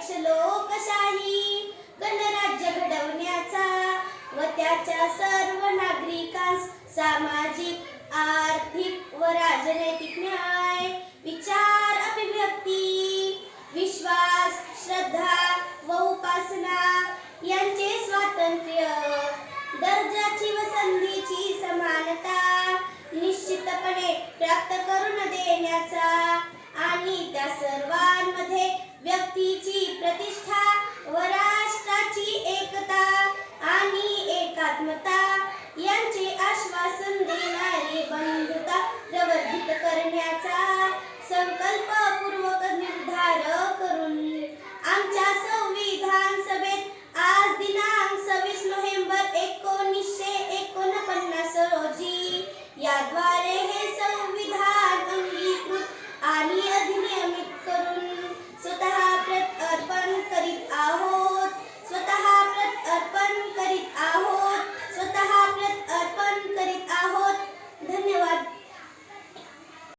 अध्यक्ष लोकशाही गणराज्य घडवण्याचा व त्याच्या सर्व नागरिकांस सामाजिक आर्थिक व राजनैतिक न्याय विचार अभिव्यक्ती विश्वास श्रद्धा व उपासना यांचे स्वातंत्र्य. दर्जाची व संधीची समानता निश्चितपणे प्राप्त करून देण्याचा